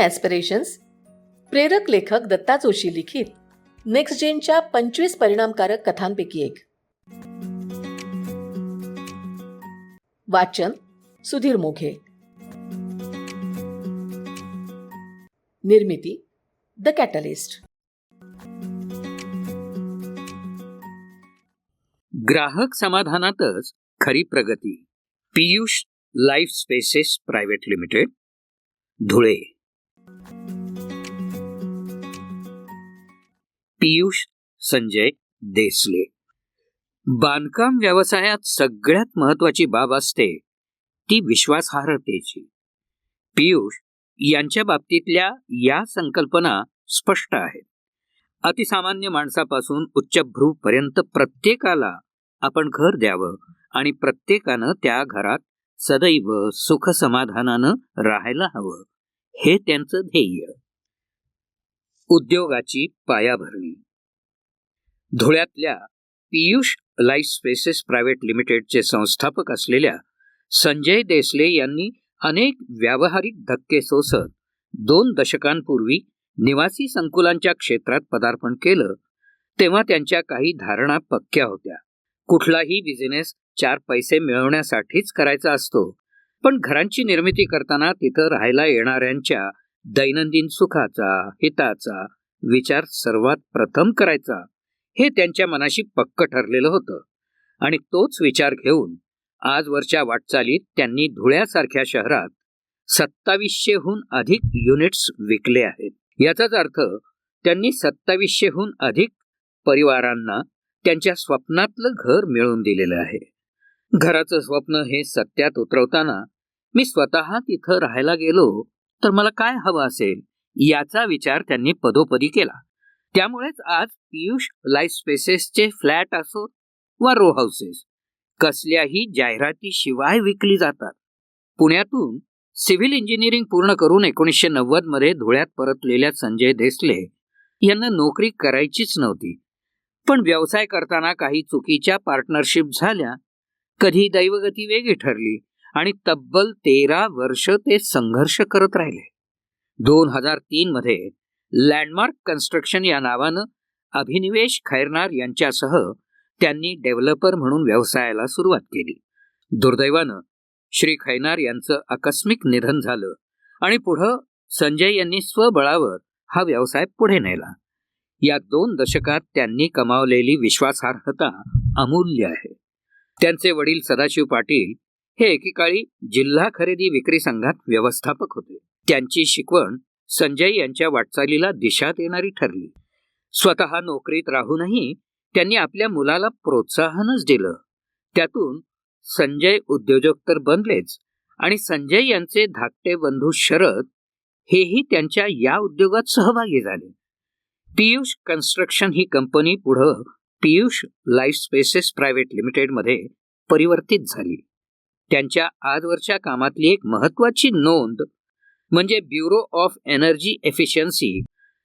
Aspirations प्रेरक लेखक दत्ता जोशी लिखित नेक्स्ट जेनच्या पंचवीस परिणामकारक कथांपैकी एक. वाचन सुधीर मोघे. निर्मिती द कॅटलिस्ट. ग्राहक समाधानातच खरी प्रगती. Piyush life spaces private limited Dhule. Piyush Sanjay Desale. बांधकाम व्यवसायात सगळ्यात महत्वाची बाब असते ती विश्वासार्हतेची. पीयूष यांच्या बाबतीतल्या या संकल्पना स्पष्ट आहेत. अतिसामान्य माणसापासून उच्चभ्रूपर्यंत प्रत्येकाला आपण घर द्यावं आणि प्रत्येकानं त्या घरात सदैव सुख समाधानानं राहायला हवं. हे त्यांचं ध्येय. उद्योगाची पायाभरणी. धुळ्यातल्या पियुष लाईफ स्पेसेस प्रायव्हेट लिमिटेडचे संस्थापक असलेल्या संजय देसले यांनी अनेक व्यावहारिक धक्के सोसत दोन दशकांपूर्वी निवासी संकुलांच्या क्षेत्रात पदार्पण केलं तेव्हा त्यांच्या काही धारणा पक्क्या होत्या. कुठलाही बिझनेस चार पैसे मिळवण्यासाठीच करायचा असतो पण घरांची निर्मिती करताना तिथं राहायला येणाऱ्यांच्या दैनंदिन सुखाचा हिताचा विचार सर्वात प्रथम करायचा हे त्यांच्या मनाशी पक्क ठरलेलं होतं. आणि तोच विचार घेऊन आजवरच्या वाटचालीत त्यांनी धुळ्यासारख्या शहरात सत्तावीसशेहून अधिक युनिट्स विकले आहेत. याचाच अर्थ त्यांनी सत्तावीसशेहून अधिक परिवारांना त्यांच्या स्वप्नातलं घर मिळवून दिलेलं आहे. घराचं स्वप्न हे सत्यात उतरवताना मी स्वतः तिथं राहायला गेलो तर मला काय हवं असेल याचा विचार त्यांनी पदोपदी केला. त्यामुळेच आज पियुष लाईफ स्पेसेसचे फ्लॅट असो वा रो हाऊसेस कसल्याही जाहिरातीशिवाय विकली जातात. पुण्यातून सिव्हिल इंजिनिअरिंग पूर्ण करून एकोणीसशे नव्वदमध्ये धुळ्यात परतलेल्या संजय देसले यांना नोकरी करायचीच नव्हती. पण व्यवसाय करताना काही चुकीच्या पार्टनरशिप झाल्या कधी दैवगती वेगळी ठरली आणि तब्बल तेरा वर्ष ते संघर्ष करत राहिले. दोन हजार तीन मध्ये लँडमार्क कन्स्ट्रक्शन या नावानं अभिनिवेश खैरनार यांच्यासह त्यांनी डेव्हलपर म्हणून व्यवसायाला सुरुवात केली. दुर्दैवानं श्री खैनार यांचं आकस्मिक निधन झालं आणि पुढं संजय यांनी स्वबळावर हा व्यवसाय पुढे नेला. या दोन दशकात त्यांनी कमावलेली विश्वासार्हता अमूल्य आहे. त्यांचे वडील सदाशिव पाटील हे एकेकाळी जिल्हा खरेदी विक्री संघात व्यवस्थापक होते. त्यांची शिकवण संजय यांच्या वाटचालीला दिशा देणारी ठरली. स्वतः नोकरीत राहूनही त्यांनी आपल्या मुलाला प्रोत्साहनच दिलं. त्यातून संजय उद्योजक तर बनलेच आणि संजय यांचे धाकटे बंधू शरद हेही त्यांच्या या उद्योगात सहभागी झाले. पियुष कन्स्ट्रक्शन ही कंपनी पुढं पियुष लाईफ स्पेसेस प्रायव्हेट लिमिटेडमध्ये परिवर्तित झाली. त्यांच्या आजवरच्या कामातली एक महत्वाची नोंद म्हणजे ब्युरो ऑफ एनर्जी एफिशियन्सी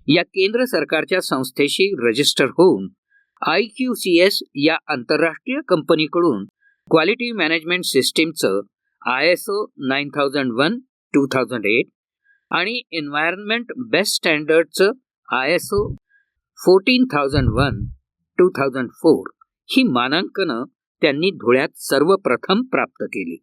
या केंद्र सरकारच्या संस्थेशी रजिस्टर होऊन आय क्यू सी एस या आंतरराष्ट्रीय कंपनीकडून quality management सिस्टीमचं I S O nine thousand one two thousand eight आणि environment best स्टँडर्डचं I S O fourteen thousand one two thousand four ही मानांकनं त्यांनी धुळ्यात सर्वप्रथम प्राप्त केली.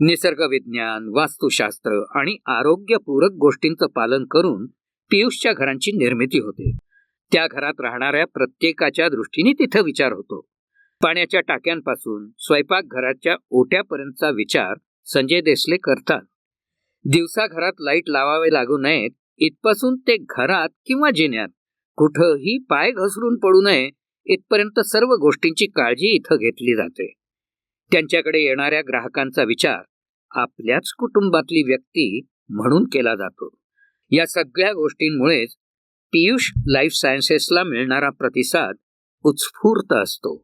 निसर्ग विज्ञान वास्तुशास्त्र आणि आरोग्यपूरक गोष्टींचं पालन करून पियुषच्या घरांची निर्मिती होते. त्या घरात राहणाऱ्या प्रत्येकाच्या दृष्टीने तिथं विचार होतो. पाण्याच्या टाक्यांपासून स्वयंपाकघराच्या ओट्यापर्यंतचा विचार संजय देसले करतात. दिवसा घरात लाइट लावावे लागू नयेत इथपासून ते घरात किंवा जिन्यात कुठंही पाय घसरून पडू नये इथपर्यंत सर्व गोष्टींची काळजी इथं घेतली जाते. त्यांच्याकडे येणाऱ्या ग्राहकांचा विचार आपल्याच कुटुंबातली व्यक्ती म्हणून केला जातो. या सगळ्या गोष्टींमुळेच पियुष लाईफ सायन्सेसला मिळणारा प्रतिसाद उत्स्फूर्त असतो.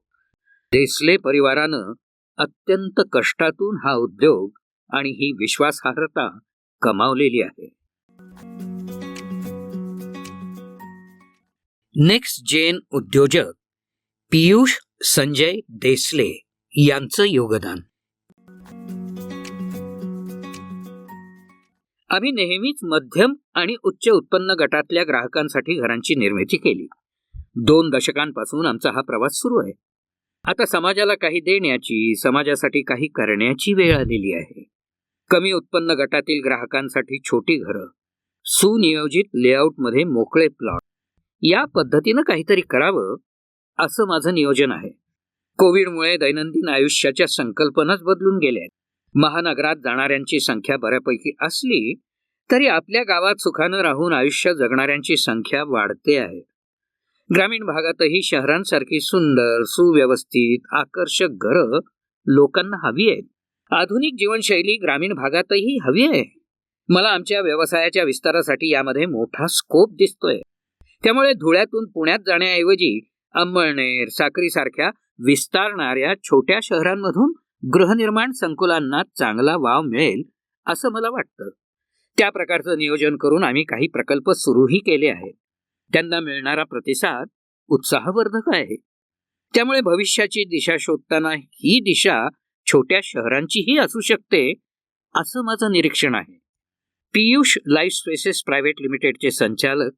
देसले परिवारानं अत्यंत कष्टातून हा उद्योग आणि ही विश्वासार्हता कमावलेली आहे. नेक्स्ट जेन उद्योजक पियुष संजय देसले यांचं योगदान. आम्ही नेहमीच मध्यम आणि उच्च उत्पन्न गटातल्या ग्राहकांसाठी घरांची निर्मिती केली. दोन दशकांपासून आमचा हा प्रवास सुरू आहे. आता समाजाला काही देण्याची समाजासाठी काही करण्याची वेळ आलेली आहे. कमी उत्पन्न गटातील ग्राहकांसाठी छोटी घरं सुनियोजित लेआउटमध्ये मोकळे प्लॉट. या पद्धतीनं काहीतरी करावं असं माझं नियोजन आहे. कोविडमुळे दैनंदिन आयुष्याच्या संकल्पनाच बदलून गेल्या महानगरात जाणाऱ्यांची संख्या बऱ्यापैकी असली तरी आपल्या गावात सुखानं राहून आयुष्य जगणाऱ्यांची संख्या वाढते आहे. ग्रामीण भागातही शहरांसारखी सुंदर सुव्यवस्थित आकर्षक घरं लोकांना हवी आहेत. आधुनिक जीवनशैली ग्रामीण भागातही हवी आहे. मला आमच्या व्यवसायाच्या विस्तारासाठी यामध्ये मोठा स्कोप दिसतोय. त्यामुळे धुळ्यातून पुण्यात जाण्याऐवजी अंमळनेर साक्रीसारख्या विस्तारणाऱ्या छोट्या शहरांमधून गृहनिर्माण संकुलांना चांगला वाव मिळेल असं मला वाटतं. त्या प्रकारचं नियोजन करून आम्ही काही प्रकल्प सुरूही केले आहेत. त्यांना मिळणारा प्रतिसाद उत्साहवर्धक आहे. त्यामुळे भविष्याची दिशा शोधताना ही दिशा छोट्या शहरांचीही असू शकते असं माझं निरीक्षण आहे. पियुष लाईफ स्पेसेस प्रायव्हेट लिमिटेडचे संचालक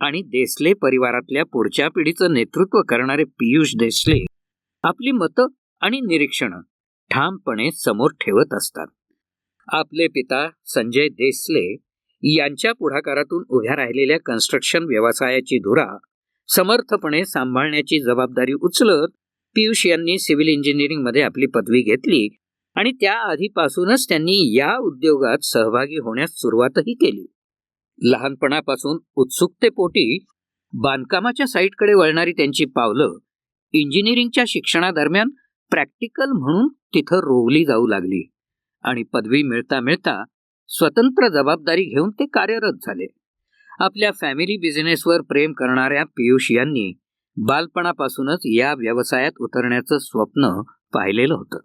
आणि देसले परिवारातल्या पुढच्या पिढीचं नेतृत्व करणारे पियुष देसले आपली मतं आणि निरीक्षणं ठामपणे समोर ठेवत असतात. आपले पिता संजय देसले यांच्या पुढाकारातून उभ्या राहिलेल्या कन्स्ट्रक्शन व्यवसायाची धुरा समर्थपणे सांभाळण्याची जबाबदारी उचलत पियुष यांनी सिव्हिल इंजिनिअरिंगमध्ये आपली पदवी घेतली आणि त्या आधीपासूनच त्यांनी या उद्योगात सहभागी होण्यास सुरुवातही केली. लहानपणापासून उत्सुकतेपोटी बांधकामाच्या साईटकडे वळणारी त्यांची पावलं इंजिनिअरिंगच्या शिक्षणादरम्यान प्रॅक्टिकल म्हणून तिथं रोवली जाऊ लागली आणि पदवी मिळता मिळता स्वतंत्र जबाबदारी घेऊन ते कार्यरत झाले. आपल्या फॅमिली बिझनेसवर प्रेम करणाऱ्या पियुष यांनी बालपणापासूनच या व्यवसायात उतरण्याचं स्वप्न पाहिलेलं होतं.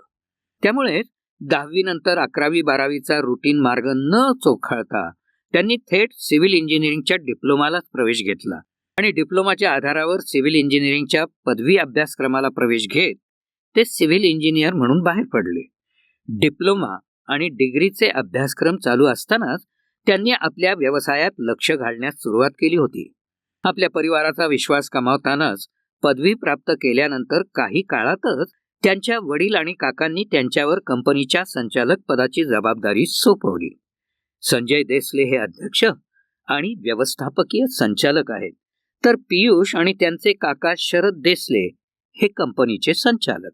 त्यामुळे दहावीनंतर अकरावी बारावीचा रुटीन मार्ग न चोखाळता त्यांनी थेट सिव्हिल इंजिनिअरिंगच्या डिप्लोमालाच प्रवेश घेतला. आणि डिप्लोमाच्या आधारावर सिव्हिल इंजिनिअरिंगच्या पदवी अभ्यासक्रमाला प्रवेश घेत ते सिव्हिल इंजिनियर म्हणून बाहेर पडले. डिप्लोमा आणि डिग्रीचे अभ्यासक्रम चालू असतानाच त्यांनी आपल्या व्यवसायात लक्ष घालण्यास सुरुवात केली होती. आपल्या परिवाराचा विश्वास कमावतानाच पदवी प्राप्त केल्यानंतर काही काळातच त्यांच्या वडील आणि काकांनी त्यांच्यावर कंपनीच्या संचालक पदाची जबाबदारी सोपवली. संजय देसले हे अध्यक्ष आणि व्यवस्थापकीय संचालक आहेत. तर पियुष आणि त्यांचे काका शरद देसले हे कंपनीचे संचालक.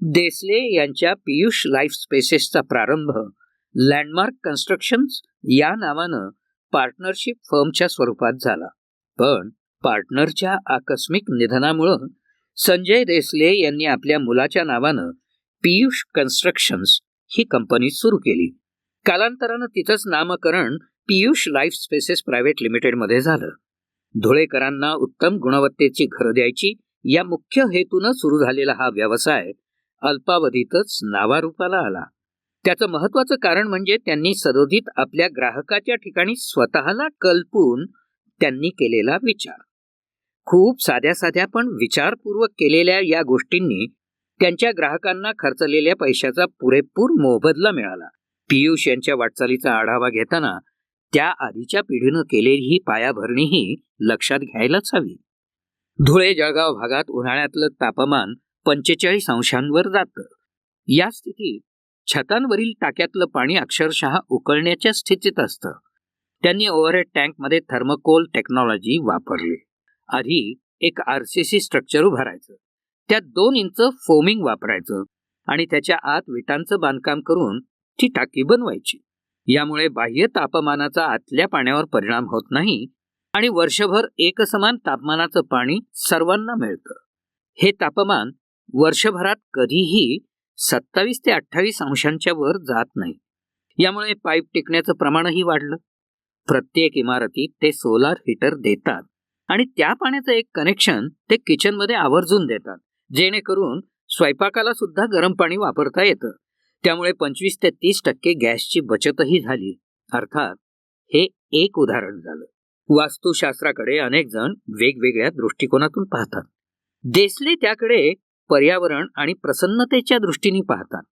देसले यांच्या पियुष लाईफ स्पेसेसचा प्रारंभ लँडमार्क कन्स्ट्रक्शन्स या नावानं पार्टनरशिप फर्मच्या स्वरूपात झाला. पण पार्टनरच्या आकस्मिक निधनामुळं संजय देसले यांनी आपल्या मुलाच्या नावानं पियुष कन्स्ट्रक्शन्स ही कंपनी सुरू केली. कालांतरानं तिथंच नामकरण पियुष लाईफ स्पेसेस प्रायव्हेट लिमिटेडमध्ये झालं. धुळेकरांना उत्तम गुणवत्तेची घरं द्यायची या मुख्य हेतूनं सुरू झालेला हा व्यवसाय अल्पावधीतच नावारूपाला आला. त्याचं महत्वाचं कारण म्हणजे त्यांनी सदोदित आपल्या ग्राहकाच्या ठिकाणी स्वतःला कल्पून त्यांनी केलेला विचार. खूप साध्या साध्या पण विचारपूर्वक केलेल्या या गोष्टींनी त्यांच्या ग्राहकांना खर्चलेल्या पैशाचा पुरेपूर मोबदला मिळाला. पियुष यांच्या वाटचालीचा आढावा घेताना त्या आधीच्या पिढीनं केलेली ही पायाभरणीही लक्षात घ्यायलाच हवी. धुळे जळगाव भागात उन्हाळ्यातलं तापमान पंचेचाळीस अंशांवर जातं. या स्थितीत छतांवरील टाक्यातलं पाणी अक्षरशः उकळण्याच्या स्थितीत असतं. त्यांनी ओव्हरहेड टँकमध्ये थर्मकोल टेक्नॉलॉजी वापरली. आधी एक आर सी सी स्ट्रक्चर उभारायचं. त्यात दोन इंच फोमिंग वापरायचं आणि त्याच्या आत विटांचं बांधकाम करून ती टाकी बनवायची. यामुळे बाह्य तापमानाचा आतल्या पाण्यावर परिणाम होत नाही आणि वर्षभर एकसमान तापमानाचं पाणी सर्वांना मिळतं. हे तापमान वर्षभरात कधीही सत्तावीस ते अठ्ठावीस अंशांच्या वर जात नाही. यामुळे पाईप टिकण्याचं प्रमाणही वाढलं. प्रत्येक इमारतीत ते सोलार हीटर देतात आणि त्या पाण्याचं एक कनेक्शन ते किचनमध्ये आवर्जून देतात जेणेकरून स्वयंपाकाला सुद्धा गरम पाणी वापरता येतं. त्यामुळे पंचवीस ते तीस टक्के गॅसची बचतही झाली. अर्थात हे एक उदाहरण झालं. वास्तुशास्त्राकडे अनेक जण वेगवेगळ्या दृष्टिकोनातून पाहतात. देसले त्याकडे पर्यावरण आणि प्रसन्नतेच्या दृष्टीने पाहतात.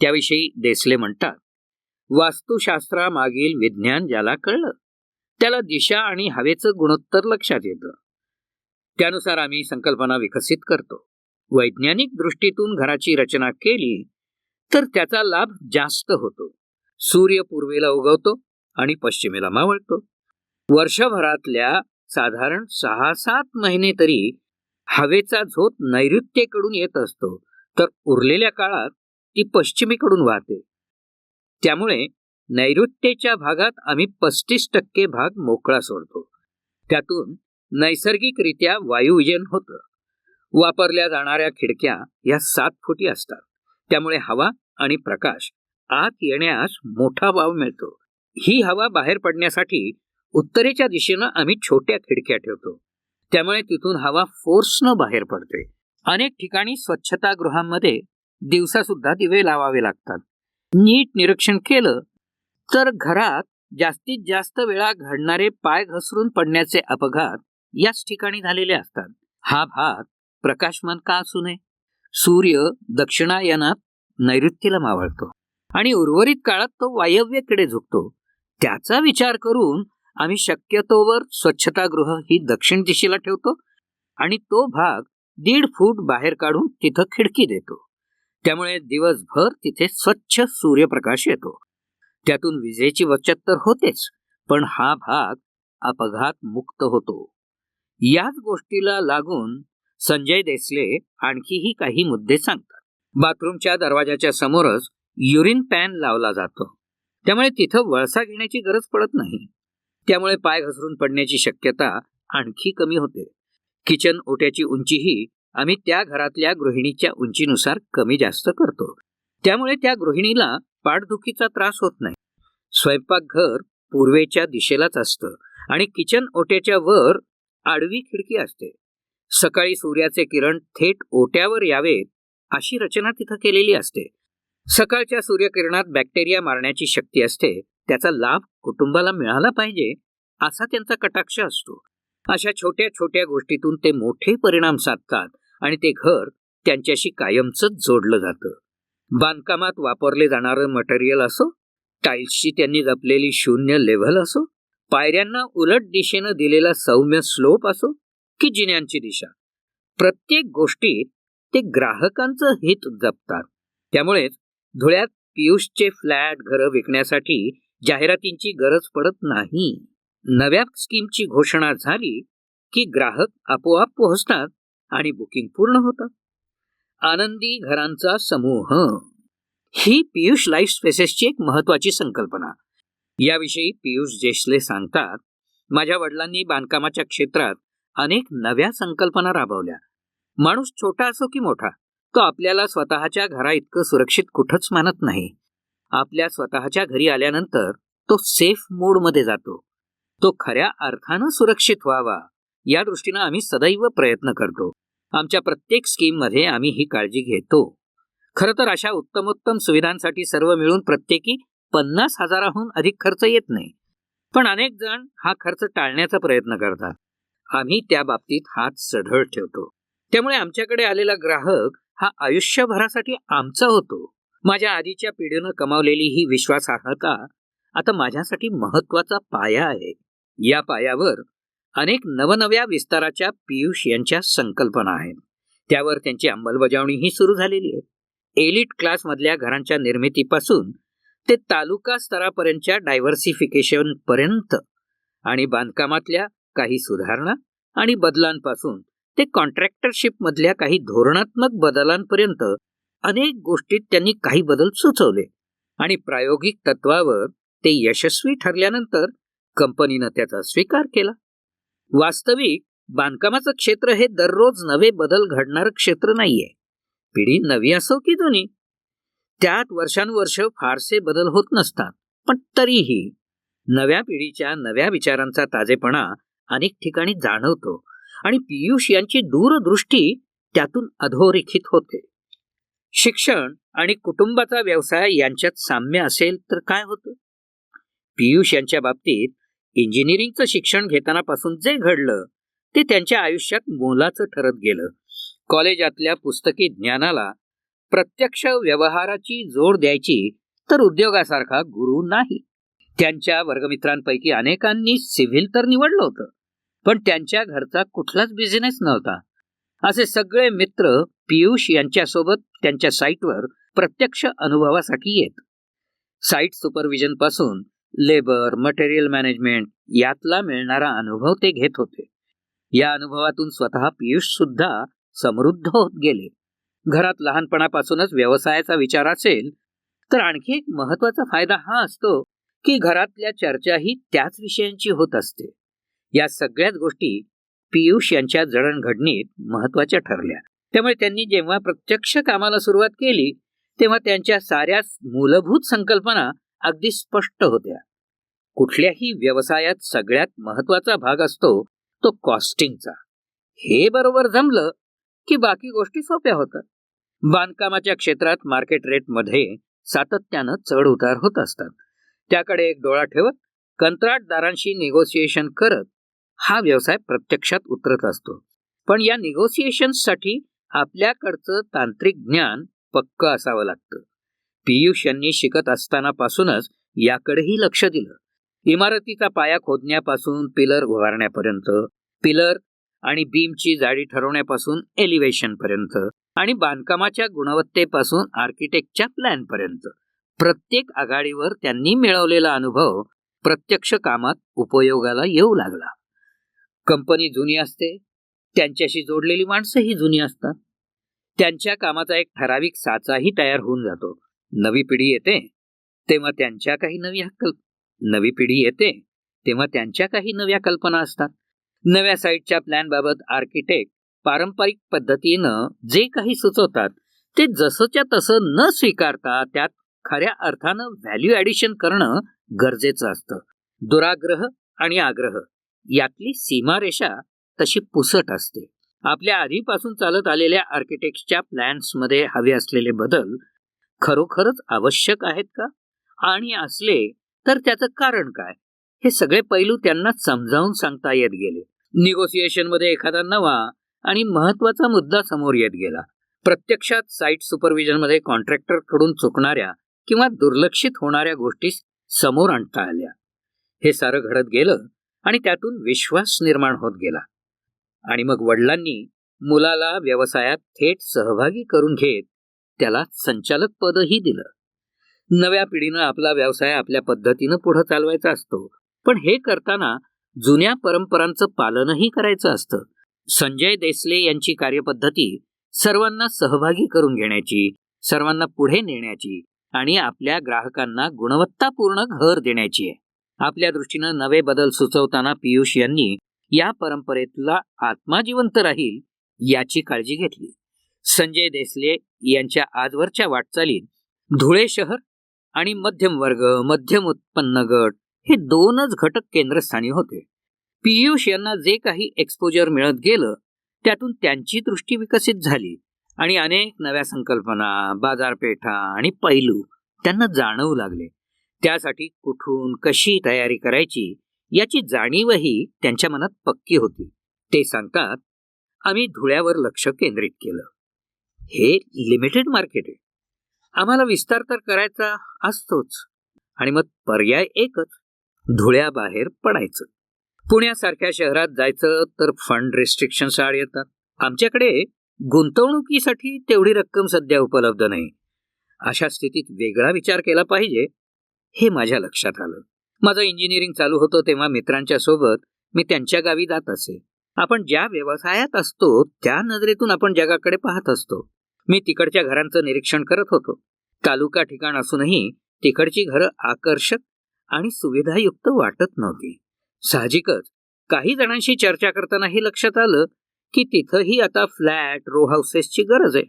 त्याविषयी देसले म्हणतात वास्तुशास्त्रामागील विज्ञान ज्याला कळलं त्याला दिशा आणि हवेचं गुणोत्तर लक्षात येतं. त्यानुसार आम्ही संकल्पना विकसित करतो. वैज्ञानिक दृष्टीतून घराची रचना केली तर त्याचा लाभ जास्त होतो. सूर्य पूर्वेला उगवतो आणि पश्चिमेला मावळतो. वर्षभरातल्या साधारण सहा सात महिने तरी हवेचा झोत नैऋत्येकडून येत असतो. तर उरलेल्या काळात ती पश्चिमेकडून वाहते. त्यामुळे नैऋत्येच्या भागात आम्ही पस्तीस टक्के भाग मोकळा सोडतो. त्यातून नैसर्गिकरित्या वायुविजन होतं. वापरल्या जाणाऱ्या खिडक्या या सात फुटी असतात. त्यामुळे हवा आणि प्रकाश आत येण्यास मोठा वाव मिळतो. ही हवा बाहेर पडण्यासाठी उत्तरेच्या दिशेनं आम्ही छोट्या खिडक्या ठेवतो. त्यामुळे तिथून हवा फोर्सनं बाहेर पडते. अनेक ठिकाणी स्वच्छतागृहांमध्ये दिवसा सुद्धा दिवे लावावे लागतात. नीट निरीक्षण केलं तर घरात जास्तीत जास्त वेळा घडणारे पाय घसरून पडण्याचे अपघात याच ठिकाणी झालेले असतात. हा भाग प्रकाशमान का असू नये? सूर्य दक्षिणायनात नैऋत्येला मावळतो. आणि उर्वरित काळात तो वायव्येकडे झुकतो. त्याचा विचार करून आम्ही शक्यतोवर स्वच्छतागृह ही दक्षिण दिशेला ठेवतो आणि तो भाग दीड फूट बाहेर काढून तिथं खिडकी देतो. त्यामुळे दिवसभर तिथे स्वच्छ सूर्यप्रकाश येतो. त्यातून विजेची बचत तर होतेच पण हा भाग अपघात मुक्त होतो. याच गोष्टीला लागून संजय देसले आणखीही काही मुद्दे सांगतात. बाथरूमच्या दरवाजाच्या समोरच युरिन पॅन लावला जातो. त्यामुळे तिथं वळसा घेण्याची गरज पडत नाही. त्यामुळे पाय घसरून पडण्याची शक्यता आणखी कमी होते. किचन ओट्याची उंचीही आम्ही त्या घरातल्या गृहिणीच्या उंचीनुसार कमी जास्त करतो. त्यामुळे त्या गृहिणीला पाठदुखीचा त्रास होत नाही. स्वयंपाकघर पूर्वेच्या दिशेलाच असतं आणि किचन ओट्याच्या वर आडवी खिडकी असते. सकाळी सूर्याचे किरण थेट ओट्यावर यावेत अशी रचना तिथं केलेली असते. सकाळच्या सूर्यकिरणात बॅक्टेरिया मारण्याची शक्ती असते त्याचा लाभ कुटुंबाला मिळाला पाहिजे असा त्यांचा कटाक्ष असतो. अशा छोट्या छोट्या गोष्टीतून ते मोठे परिणाम साधतात आणि ते घर त्यांच्याशी कायमच जोडलं जातं. बांधकामात वापरले जाणारं मटेरियल असो टाईल्सची त्यांनी जपलेली शून्य लेव्हल असो पायऱ्यांना उलट दिशेनं दिलेला सौम्य स्लोप असो की जिन्यांची दिशा? प्रत्येक गोष्टीत ते ग्राहकांचं हित जपतात. त्यामुळेच धुळ्यात पियुषचे फ्लॅट घरं विकण्यासाठी जाहिरातींची गरज पडत नाही. नव्या स्कीमची घोषणा झाली की ग्राहक आपोआप पोहोचतात आणि बुकिंग पूर्ण होतं आनंदी घरांचा समूह. ही पियुष लाईफ स्पेसेसची एक महत्वाची संकल्पना. याविषयी पियुष जेशले सांगतात माझ्या वडिलांनी बांधकामाच्या क्षेत्रात अनेक नव्या संकल्पना राबवल्या. माणूस छोटा असो की मोठा तो आपल्याला स्वतःच्या घरा इतकं सुरक्षित कुठंच मानत नाही. आपल्या स्वतःच्या घरी आल्यानंतर तो सेफ मोडमध्ये जातो. तो खऱ्या अर्थानं सुरक्षित व्हावा या दृष्टीनं आम्ही सदैव प्रयत्न करतो. आमच्या प्रत्येक स्कीममध्ये आम्ही ही काळजी घेतो. खरं तर अशा उत्तमोत्तम सुविधांसाठी सर्व मिळून प्रत्येकी पन्नास हजाराहून अधिक खर्च येत नाही. पण अनेक जण हा खर्च टाळण्याचा प्रयत्न करतात. आम्ही त्या बाबतीत हात सढळ ठेवतो. त्यामुळे आमच्याकडे आलेला ग्राहक हा आयुष्यभरासाठी आमचा होतो. माझ्या आधीच्या पिढीनं कमावलेली ही विश्वासार्हता आता माझ्यासाठी महत्त्वाचा पाया आहे. या पायावर अनेक नवनव्या विस्ताराच्या पीयूष यांच्या संकल्पना आहेत. त्यावर त्यांची अंमलबजावणीही सुरू झालेली आहे. एलिट क्लासमधल्या घरांच्या निर्मितीपासून ते तालुका स्तरापर्यंतच्या डायव्हर्सिफिकेशन पर्यंत आणि बांधकामातल्या काही सुधारणा आणि बदलांपासून ते कॉन्ट्रॅक्टरशिप मधल्या काही धोरणात्मक बदलांपर्यंत अनेक गोष्टीत त्यांनी काही बदल सुचवले. आणि प्रायोगिक तत्वावर ते यशस्वी ठरल्यानंतर कंपनीनं त्याचा स्वीकार केला. वास्तविक बांधकामाचं क्षेत्र हे दररोज नवे बदल घडणारं क्षेत्र नाहीये. पिढी नवी असो की जुनी. त्यात वर्षानुवर्ष फारसे बदल होत नसतात पण तरीही नव्या पिढीच्या नव्या विचारांचा ताजेपणा अनेक ठिकाणी जाणवतो. आणि पियुष यांची दूरदृष्टी त्यातून अधोरेखित होते. शिक्षण आणि कुटुंबाचा व्यवसाय यांच्यात साम्य असेल तर काय होतं? पियुष यांच्या बाबतीत इंजिनिअरिंगचं शिक्षण घेताना पासून जे घडलं ते त्यांच्या आयुष्यात मोलाचं ठरत गेलं. कॉलेजातल्या पुस्तकी ज्ञानाला प्रत्यक्ष व्यवहाराची जोड द्यायची तर उद्योगासारखा गुरु नाही. त्यांच्या वर्गमित्रांपैकी अनेकांनी सिव्हिल तर निवडलं होतं पण त्यांच्या घरचा कुठलाच बिझनेस नव्हता. असे सगळे मित्र पियुष यांच्यासोबत त्यांच्या साईटवर प्रत्यक्ष अनुभवासाठी येत. साईट सुपरविजनपासून लेबर मटेरियल मॅनेजमेंट यातला मिळणारा अनुभव ते घेत होते. या अनुभवातून स्वतः पियुष सुद्धा समृद्ध होत गेले. घरात लहानपणापासूनच व्यवसायाचा विचार असेल तर आणखी एक महत्त्वाचा फायदा हा असतो की घरातल्या चर्चाही त्याच विषयांची होत असते. या सगळ्याच गोष्टी पियुष यांच्या जडणघडणीत महत्त्वाच्या ठरल्या. त्यामुळे त्यांनी जेव्हा प्रत्यक्ष कामाला सुरुवात केली तेव्हा त्यांच्या साऱ्या मूलभूत संकल्पना अगदी स्पष्ट होत्या. कुठल्याही व्यवसायात सगळ्यात महत्त्वाचा भाग असतो तो कॉस्टिंगचा हे बरोबर जमलं की बाकी गोष्टी सोप्या होतात. बांधकामाच्या क्षेत्रात मार्केट रेटमध्ये सातत्यानं चढ उतार होत असतात. त्याकडे एक डोळा ठेवत कंत्राटदारांशी निगोसिएशन करत हा व्यवसाय प्रत्यक्षात उतरत असतो. पण या निगोसिएशनसाठी आपल्याकडचं तांत्रिक ज्ञान पक्क असावं लागतं. पियुष यांनी शिकत असतानापासूनच याकडेही लक्ष दिलं. इमारतीचा पाया खोदण्यापासून पिलर उभारण्यापर्यंत पिलर आणि बीमची जाडी ठरवण्यापासून एलिव्हेशन पर्यंत आणि बांधकामाच्या गुणवत्तेपासून आर्किटेक्टच्या प्लॅनपर्यंत. प्रत्येक आघाडीवर त्यांनी मिळवलेला अनुभव प्रत्यक्ष कामात उपयोगाला येऊ लागला. कंपनी जुनी असते त्यांच्याशी जोडलेली माणसंही जुनी असतात. त्यांच्या कामाचा एक ठराविक साचाही तयार होऊन जातो. नवी पिढी येते तेव्हा त्यांच्या काही नव्या कल्प नवी पिढी येते तेव्हा त्यांच्या काही नव्या कल्पना असतात. नव्या साईटच्या प्लॅनबाबत आर्किटेक्ट पारंपरिक पद्धतीनं जे काही सुचवतात ते जसंच्या तसं न स्वीकारता त्यात खऱ्या अर्थानं व्हॅल्यू ॲडिशन करणं गरजेचं असतं. दुराग्रह आणि आग्रह. यातली सीमारेषा तशी पुसट असते. आपल्या आधीपासून चालत आलेल्या आर्किटेक्टच्या प्लॅन्समध्ये हवे असलेले बदल खरोखरच आवश्यक आहेत का? आणि असले तर त्याचं कारण काय? हे सगळे पैलू त्यांना समजावून सांगता येत गेले. निगोसिएशनमध्ये एखादा नवा आणि महत्त्वाचा मुद्दा समोर येत गेला. प्रत्यक्षात साईट सुपरविजनमध्ये कॉन्ट्रॅक्टरकडून चुकणाऱ्या किंवा दुर्लक्षित होणाऱ्या गोष्टी समोर आणता आल्या. हे सारं घडत गेलं आणि त्यातून विश्वास निर्माण होत गेला. आणि मग वडिलांनी मुलाला व्यवसायात थेट सहभागी करून घेत त्याला संचालक पदही दिलं. नव्या पिढीनं आपला व्यवसाय आपल्या पद्धतीनं पुढे चालवायचा असतो. पण हे करताना जुन्या परंपरांचं पालनही करायचं असतं. संजय देसले यांची कार्यपद्धती सर्वांना सहभागी करून घेण्याची सर्वांना पुढे नेण्याची आणि आपल्या ग्राहकांना गुणवत्तापूर्ण घर देण्याची आहे. आपल्या दृष्टीनं नवे बदल सुचवताना पियुष यांनी या परंपरेतला आत्मा जिवंत राहील याची काळजी घेतली. संजय देसले यांच्या आजवरच्या वाटचालीत धुळे शहर आणि मध्यम वर्ग मध्यम उत्पन्न गट हे दोनच घटक केंद्रस्थानी होते. पियुष यांना जे काही एक्सपोजर मिळत गेलं त्यातून त्यांची दृष्टी विकसित झाली आणि अनेक नव्या संकल्पना बाजारपेठा आणि पैलू त्यांना जाणवू लागले. त्यासाठी कुठून कशी तयारी करायची याची जाणीवही त्यांच्या मनात पक्की होती. ते सांगतात आम्ही धुळ्यावर लक्ष केंद्रित केलं. हे लिमिटेड मार्केट आहे. आम्हाला विस्तार तर करायचा असतोच आणि मग पर्याय एकच धुळ्याबाहेर पडायचं. पुण्यासारख्या शहरात जायचं तर फंड रिस्ट्रिक्शन्स आड येतात. आमच्याकडे गुंतवणुकीसाठी तेवढी रक्कम सध्या उपलब्ध नाही. अशा स्थितीत वेगळा विचार केला पाहिजे हे माझ्या लक्षात आलं. माझं इंजिनिअरिंग चालू होतं तेव्हा मित्रांच्या सोबत मी त्यांच्या गावी जात असे. आपण ज्या व्यवसायात असतो त्या नजरेतून आपण जगाकडे पाहत असतो. मी तिकडच्या घरांचं निरीक्षण करत होतो. तालुका ठिकाण असूनही तिकडची घरं आकर्षक आणि सुविधायुक्त वाटत नव्हती. साहजिकच काही जणांशी चर्चा करताना हे लक्षात आलं की तिथंही आता फ्लॅट रो हाऊसेसची गरज आहे.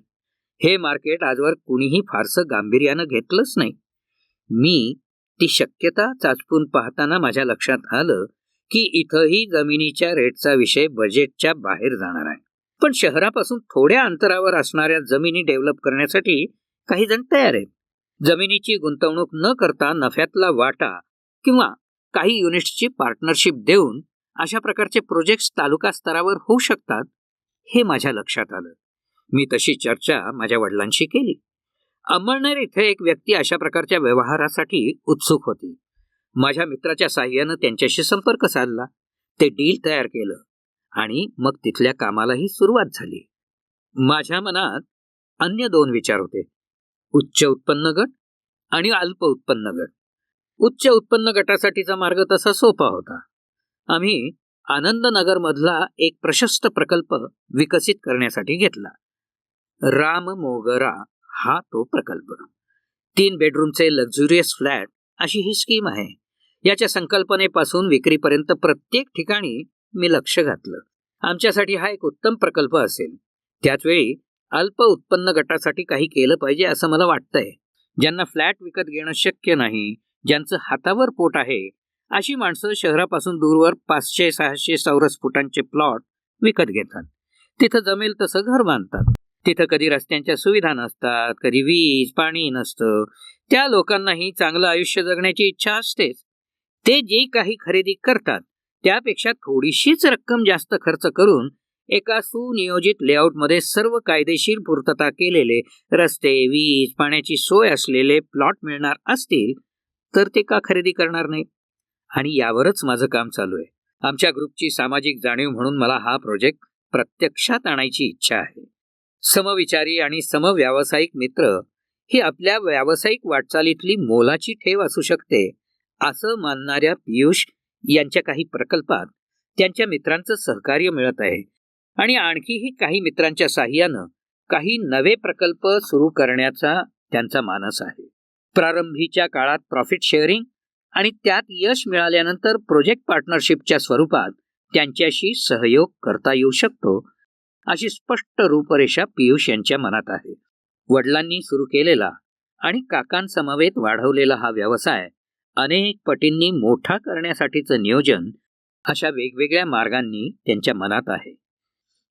हे मार्केट आजवर कुणीही फारसं गांभीर्यानं घेतलंच नाही. मी ती शक्यता चाचपून पाहताना माझ्या लक्षात आलं की इथंही जमिनीच्या रेटचा विषय बजेटच्या बाहेर जाणार आहे. पण शहरापासून थोड्या अंतरावर असणाऱ्या जमिनी डेव्हलप करण्यासाठी काही जण तयार आहेत. जमिनीची गुंतवणूक न करता नफ्यातला वाटा किंवा काही युनिट्सची पार्टनरशिप देऊन अशा प्रकारचे प्रोजेक्ट्स तालुका स्तरावर होऊ शकतात हे माझ्या लक्षात आलं. मी तशी चर्चा माझ्या वडिलांशी केली. अंमळनेर इथे एक व्यक्ती अशा प्रकारच्या व्यवहारासाठी उत्सुक होती. माझ्या मित्राच्या साह्यानं त्यांच्याशी संपर्क साधला. ते डील तयार केलं आणि मग तिथल्या कामालाही सुरुवात झाली. माझ्या मनात अन्य दोन विचार होते. उच्च उत्पन्न गट आणि अल्प उत्पन्न गट. उच्च उत्पन्न गटासाठीचा मार्ग तसा सोपा होता. आम्ही आनंदनगरमधला एक प्रशस्त प्रकल्प विकसित करण्यासाठी घेतला. राम मोगरा हा तो प्रकल्प. तीन बेडरूमचे लक्झुरियस फ्लॅट अशी ही स्कीम आहे. याच्या संकल्पनेपासून विक्रीपर्यंत प्रत्येक ठिकाणी मी लक्ष घातलं. आमच्यासाठी हा एक उत्तम प्रकल्प असेल. त्याच वेळी अल्प उत्पन्न गटासाठी काही केलं पाहिजे असं मला वाटतंय. ज्यांना फ्लॅट विकत घेणं शक्य नाही ज्यांचं हातावर पोट आहे अशी माणसं शहरापासून दूरवर पाचशे सहाशे चौरस फुटांचे प्लॉट विकत घेतात. तिथं जमेल तसं घर बांधतात. तिथं कधी रस्त्यांच्या सुविधा नसतात कधी वीज पाणी नसतं. त्या लोकांनाही चांगलं आयुष्य जगण्याची इच्छा असतेच. ते जे काही खरेदी करतात त्यापेक्षा थोडीशीच रक्कम जास्त खर्च करून एका सुनियोजित लेआउटमध्ये सर्व कायदेशीर पूर्तता केलेले रस्ते वीज पाण्याची सोय असलेले प्लॉट मिळणार असतील तर ते का खरेदी करणार नाही? आणि यावरच माझं काम चालू आहे. आमच्या ग्रुपची सामाजिक जाणीव म्हणून मला हा प्रोजेक्ट प्रत्यक्षात आणायची इच्छा आहे. समविचारी आणि समव्यावसायिक मित्र ही आपल्या व्यावसायिक वाटचालीतली मोलाची ठेव असू शकते असं मानणाऱ्या पियुष यांच्या काही प्रकल्पात त्यांच्या मित्रांचं सहकार्य मिळत आहे. आणि आणखीही काही मित्रांच्या साह्यानं काही नवे प्रकल्प सुरू करण्याचा त्यांचा मानस आहे. प्रारंभीच्या काळात प्रॉफिट शेअरिंग आणि त्यात यश मिळाल्यानंतर प्रोजेक्ट पार्टनरशिपच्या स्वरूपात त्यांच्याशी सहयोग करता येऊ शकतो अशी स्पष्ट रूपरेषा पियुष यांच्या मनात आहे. वडिलांनी सुरू केलेला आणि काकांसमवेत वाढवलेला हा व्यवसाय अनेक पटींनी मोठा करण्यासाठीचं नियोजन अशा वेगवेगळ्या मार्गांनी त्यांच्या मनात आहे.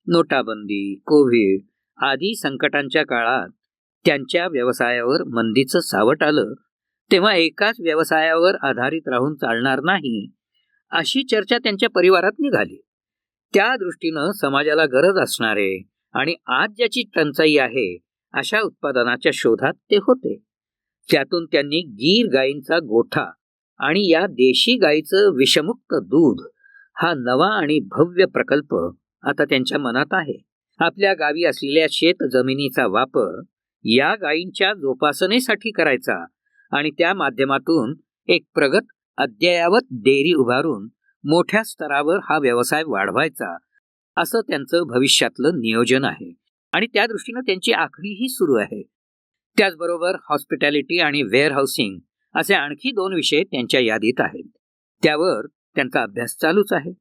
नोटाबंदी कोविड आदी संकटांच्या काळात त्यांच्या व्यवसायावर मंदीचं सावट आलं तेव्हा एकाच व्यवसायावर आधारित राहून चालणार नाही अशी चर्चा त्यांच्या परिवारात निघाली. त्या दृष्टीनं समाजाला गरज असणारे आणि आज ज्याची टंचाई आहे अशा उत्पादनाच्या शोधात ते होते. त्यातून त्यांनी गीर गायींचा गोठा आणि या देशी गायीचं विषमुक्त दूध हा नवा आणि भव्य प्रकल्प आता त्यांच्या मनात आहे. आपल्या गावी असलेल्या शेत जमिनीचा वापर या गायींच्या जोपासनेसाठी करायचा आणि त्या माध्यमातून एक प्रगत अद्ययावत डेअरी उभारून मोठ्या स्तरावर हा व्यवसाय वाढवायचा असं त्यांचं भविष्यातलं नियोजन आहे. आणि त्या दृष्टीनं त्यांची आखणीही सुरू आहे. त्याचबरोबर हॉस्पिटॅलिटी आणि वेअर हाऊसिंग असे आणखी दोन विषय त्यांच्या यादीत आहेत. त्यावर त्यांचा अभ्यास चालूच आहे.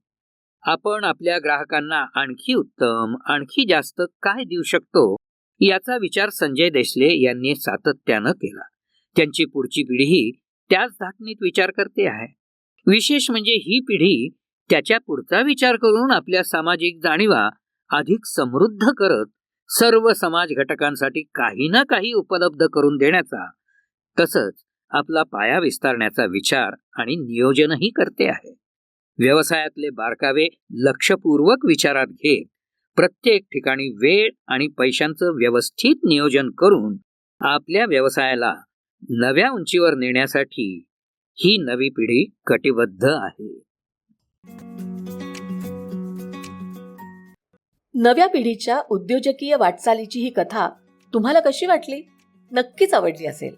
आपण आपल्या ग्राहकांना आणखी उत्तम आणखी जास्त काय देऊ शकतो याचा विचार संजय देशले यांनी सातत्यानं केला. त्यांची पुढची पिढीही त्याच धाटणीत विचार करते आहे. विशेष म्हणजे ही पिढी त्याच्या पुढचा विचार करून आपल्या सामाजिक जाणीवा अधिक समृद्ध करत सर्व समाज घटकांसाठी काही ना काही उपलब्ध करून देण्याचा तसंच आपला पाया विस्तारण्याचा विचार आणि नियोजनही करते आहे. व्यवसायातले बारकावे लक्षपूर्वक विचारात घेत प्रत्येक ठिकाणी वेळ आणि पैशांचं व्यवस्थित नियोजन करून आपल्या व्यवसायाला नव्या उंचीवर नेण्यासाठी ही नवी पिढी कटिबद्ध आहे. नव्या पिढीच्या उद्योजकीय वाटचालीची ही कथा तुम्हाला कशी वाटली? नक्कीच आवडली असेल.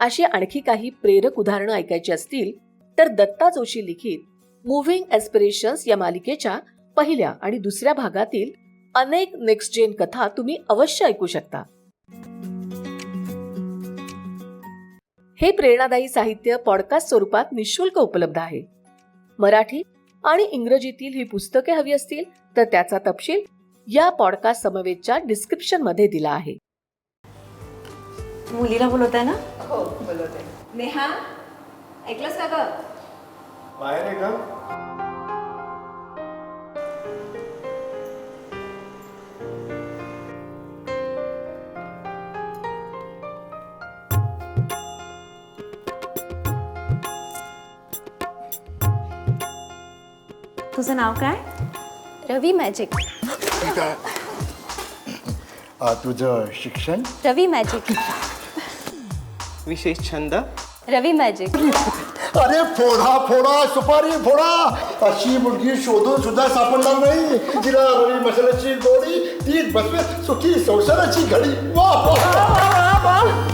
अशी आणखी काही प्रेरक उदाहरणं ऐकायची असतील तर दत्ता जोशी लिखित मुव्हिंग एस्पिरेशन्स या मालिकेच्या पहिल्या आणि दुसऱ्या भागातील अनेक नेक्स्ट जेन कथा तुम्ही अवश्य ऐकू शकता. हे प्रेरणादायी साहित्य पॉडकास्ट स्वरूपात निशुल्क उपलब्ध आहे. मराठी आणि इंग्रजीतील ही पुस्तके हवी असतील तर त्याचा तपशील या पॉडकास्ट समवेतच्या डिस्क्रिप्शनमध्ये दिला आहे. मुलीला बोलवत आहे ना? हो बोलवते. नेहा ऐकलंस का ग? बाहेर आहे का? तुझं नाव काय रवी मॅजिक ठीक आहे आ, तुझं शिक्षण रवी मॅजिक विशेष छंद रवी मॅजिक अरे फोडा फोडा सुपारी फोडा. अशी मुलगी शोधून सुद्धा सापडणार नाही. जिला रवी मसाल्याची गोडी ती बसवे सुखी संसाराची घडी. वा वा, वा, वा, वा.